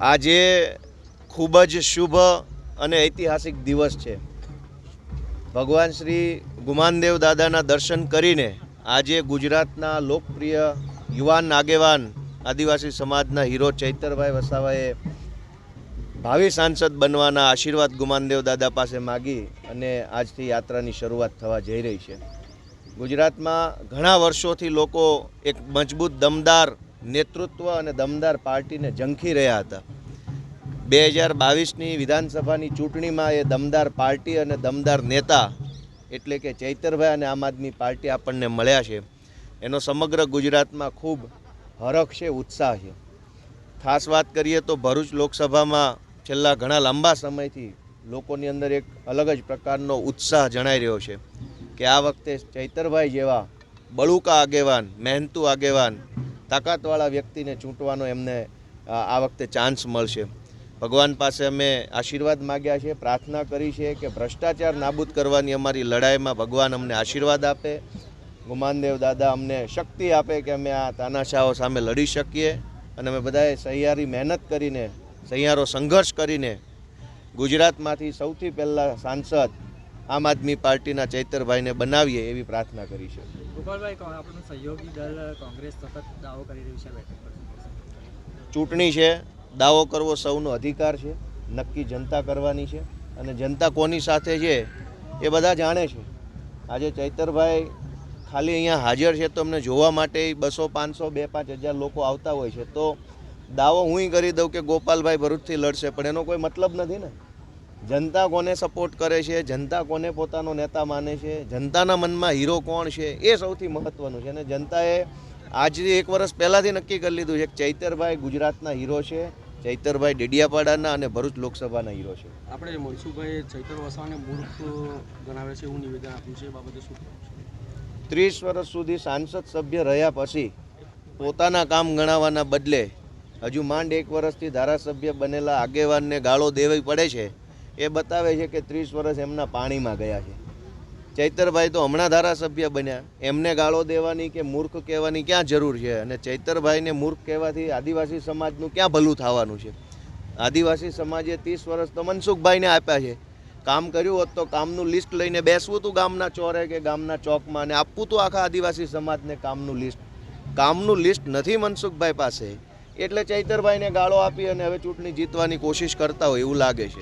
આજે ખૂબ જ શુભ અને ઐતિહાસિક દિવસ છે. ભગવાન શ્રી ગુમાનદેવ દાદાના દર્શન કરીને આજે ગુજરાતના લોકપ્રિય યુવાન આગેવાન આદિવાસી સમાજના હીરો ચૈતરભાઈ વસાવાએ ભાવિ સાંસદ બનવાના આશીર્વાદ ગુમાનદેવ દાદા પાસે માગી અને આજથી યાત્રાની શરૂઆત થવા જઈ રહી છે. ગુજરાતમાં ઘણા વર્ષોથી લોકો એક મજબૂત દમદાર નેતૃત્વ અને દમદાર પાર્ટીને ઝંખી રહ્યા હતા. બે હજાર બાવીસની વિધાનસભાની ચૂંટણીમાં એ દમદાર પાર્ટી અને દમદાર નેતા એટલે કે ચૈતરભાઈ અને આમ આદમી પાર્ટી આપણને મળ્યા છે. એનો સમગ્ર ગુજરાતમાં ખૂબ હરખ છે, ઉત્સાહ છે. ખાસ વાત કરીએ તો ભરૂચ લોકસભામાં છેલ્લા ઘણા લાંબા સમયથી લોકોની અંદર એક અલગ જ પ્રકારનો ઉત્સાહ જણાઈ રહ્યો છે કે આ વખતે ચૈતરભાઈ જેવા બળુકા આગેવાન, મહેનતુ આગેવાન તાકાતવાળા વ્યક્તિને ચૂંટવાનો એમને આ વખતે ચાન્સ મળશે. ભગવાન પાસે અમે આશીર્વાદ માગ્યા છે પ્રાર્થના કરી છે કે ભ્રષ્ટાચાર નાબૂદ કરવાની અમારી લડાઈમાં ભગવાન અમને આશીર્વાદ આપે. ગુમાનદેવ દાદા અમને શક્તિ આપે કે અમે આ તાનાશાહો સામે લડી શકીએ. અને અમે બધાએ સહિયારી મહેનત કરીને, સહિયારો સંઘર્ષ કરીને ગુજરાતમાંથી સૌથી પહેલાં સાંસદ આમ આદમી પાર્ટીના ચૈતરભાઈને બનાવીએ એવી પ્રાર્થના કરી છે. ચૂંટણી છે, દાવો કરવો સૌનો અધિકાર છે, નક્કી જનતા કરવાની છે અને જનતા કોની સાથે છે એ બધા જાણે છે. આજે ચૈતરભાઈ ખાલી અહીંયા હાજર છે તો અમને જોવા માટે બસો, પાંચસો, બે, પાંચ હજાર લોકો આવતા હોય છે. તો દાવો હું કરી દઉં કે ગોપાલભાઈ ભરૂચથી લડશે, પણ એનો કોઈ મતલબ નથી ને. જનતા કોને સપોર્ટ કરે છે? જનતા કોને પોતાનો નેતા માને છે? જનતાના મનમાં હીરો કોણ છે? એ સૌથી મહત્વનું છે. અને જનતાએ આજથી એક વર્ષ પહેલાંથી નક્કી કરી લીધું છે કે ચૈતરભાઈ ગુજરાતના હીરો છે ચૈતરભાઈ ડેડિયાપાડાના અને ભરૂચ લોકસભાના હીરો છે. આપણે મનસુખભાઈ ચૈતર વસાવાને મૂર્ખ ગણાવે છે એવું નિવેદન આપ્યું છે એ બાબતે શું ત્રીસ વર્ષ સુધી સાંસદ સભ્ય રહ્યા પછી પોતાના કામ ગણાવવાના બદલે હજુ માંડ એક વર્ષથી ધારાસભ્ય બનેલા આગેવાનને ગાળો દેવી પડે છે. એ બતાવે છે કે ત્રીસ વર્ષ એમના પાણીમાં ગયા છે. ચૈતરભાઈ તો હમણાં ધારાસભ્ય બન્યા. એમને ગાળો દેવાની કે મૂર્ખ કહેવાની ક્યાં જરૂર છે? અને ચૈતરભાઈને મૂર્ખ કહેવાથી આદિવાસી સમાજનું ક્યાં ભલું થવાનું છે? આદિવાસી સમાજે ત્રીસ વર્ષ તો મનસુખભાઈને આપ્યા છે. કામ કર્યું હોત તો કામનું લિસ્ટ લઈને બેસવું હતું ગામના ચોરે કે ગામના ચોકમાં અને આપવું હતું આખા આદિવાસી સમાજને કામનું લિસ્ટ. કામનું લિસ્ટ નથી મનસુખભાઈ પાસે. એટલે ચૈતરભાઈને ગાળો આપી અને હવે ચૂંટણી જીતવાની કોશિશ કરતા હોય એવું લાગે છે.